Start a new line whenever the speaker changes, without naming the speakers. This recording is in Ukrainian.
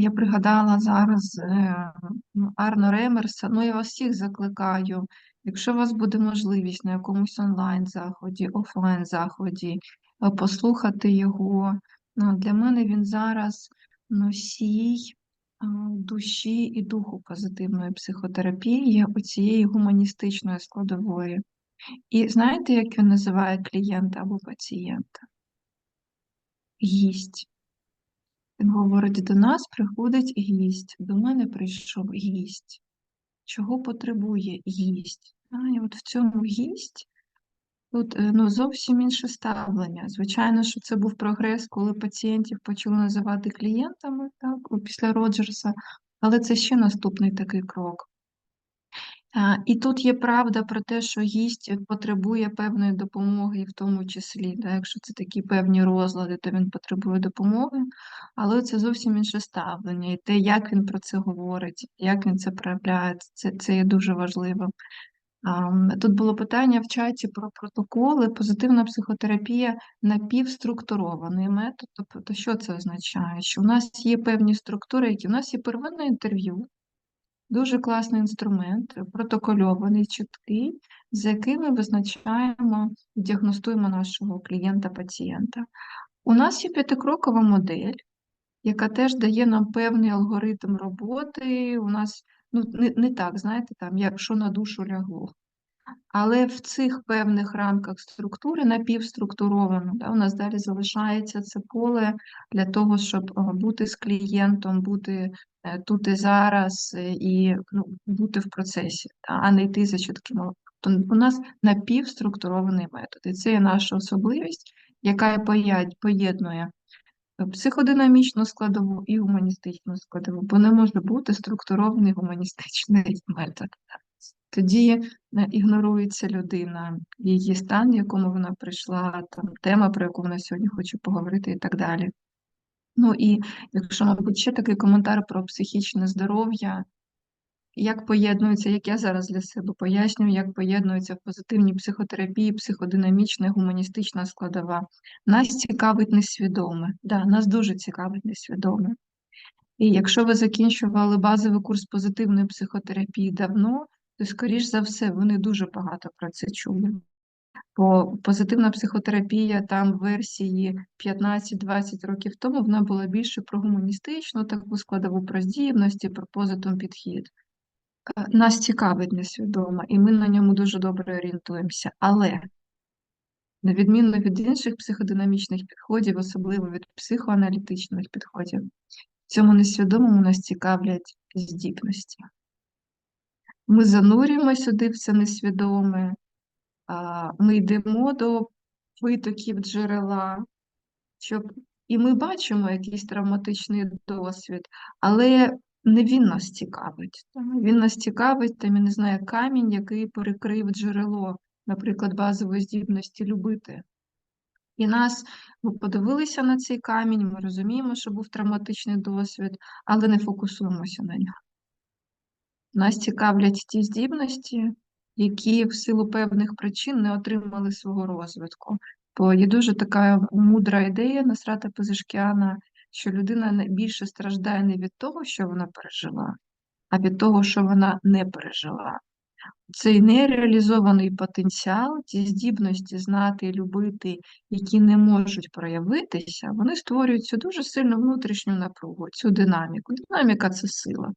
Я пригадала зараз е, ну, Арно Ремерса. Ну, я вас всіх закликаю. Якщо у вас буде можливість на якомусь онлайн-заході, офлайн-заході, е, послухати його. Ну, для мене він зараз носій е, душі і духу позитивної психотерапії, оцієї гуманістичної складової. І знаєте, як він називає клієнта або пацієнта? Гість. Він говорить, до нас приходить гість, до мене прийшов гість. Чого потребує гість? І от в цьому гість тут е, ну, зовсім інше ставлення. Звичайно, що це був прогрес, коли пацієнтів почали називати клієнтами так, після Роджерса, але це ще наступний такий крок. І тут є правда про те, що гість потребує певної допомоги, в тому числі, да, якщо це такі певні розлади, то він потребує допомоги, але це зовсім інше ставлення. І те, як він про це говорить, як він це проявляє, це, це є дуже важливо. Тут було питання в чаті про протоколи. Позитивна психотерапія напівструктурований метод. Тобто, що це означає? Що у нас є певні структури, які у нас є первинне інтерв'ю. Дуже класний інструмент, протокольований, чіткий, з яким ми визначаємо і діагностуємо нашого клієнта-пацієнта. У нас є п'ятикрокова модель, яка теж дає нам певний алгоритм роботи. У нас ну, не, не так, знаєте, там, як що на душу лягло. Але в цих певних рамках структури напівструктуровано, да, у нас далі залишається це поле для того, щоб е, бути з клієнтом, бути е, тут і зараз, е, і ну, бути в процесі, а не йти за чітким. Тобто у нас напівструктурований метод. І це є наша особливість, яка поєднує психодинамічну складову і гуманістичну складову, бо не може бути структурований гуманістичний метод тоді е, ігнорується людина, її стан, в якому вона прийшла, там тема, про яку вона сьогодні хоче поговорити, і так далі. Ну і якщо, мабуть, ще такий коментар про психічне здоров'я, як поєднується, як я зараз для себе пояснюю, як поєднується в позитивній психотерапії, психодинамічна, гуманістична складова. Нас цікавить несвідоме. Да, Нас дуже цікавить несвідоме. І якщо ви закінчували базовий курс позитивної психотерапії давно, то, скоріш за все, вони дуже багато про це чули. Бо позитивна психотерапія там версії 15-20 років тому вона була більше про гуманістичну, таку складову про здібності, про позитивний підхід. Е, нас цікавить несвідомо, і ми на ньому дуже добре орієнтуємося. Але, на відміну від інших психодинамічних підходів, особливо від психоаналітичних підходів, в цьому несвідомому нас цікавлять здібності. Ми занурюємо сюди в це несвідоме, ми йдемо до витоків джерела, щоб і ми бачимо якийсь травматичний досвід, але не він нас цікавить. Він нас цікавить, там, я не знаю, камінь, який перекрив джерело, наприклад, базової здібності любити. І нас ми подивилися на цей камінь, ми розуміємо, що був травматичний досвід, але не фокусуємося на нього. Нас цікавлять ті здібності, які в силу певних причин не отримали свого розвитку. Бо є дуже така мудра ідея Насрата Пазишкіана, що людина більше страждає не від того, що вона пережила, а від того, що вона не пережила. Цей нереалізований потенціал, ті здібності знати і любити, які не можуть проявитися, вони створюють цю дуже сильну внутрішню напругу, цю динаміку. Динаміка це сила.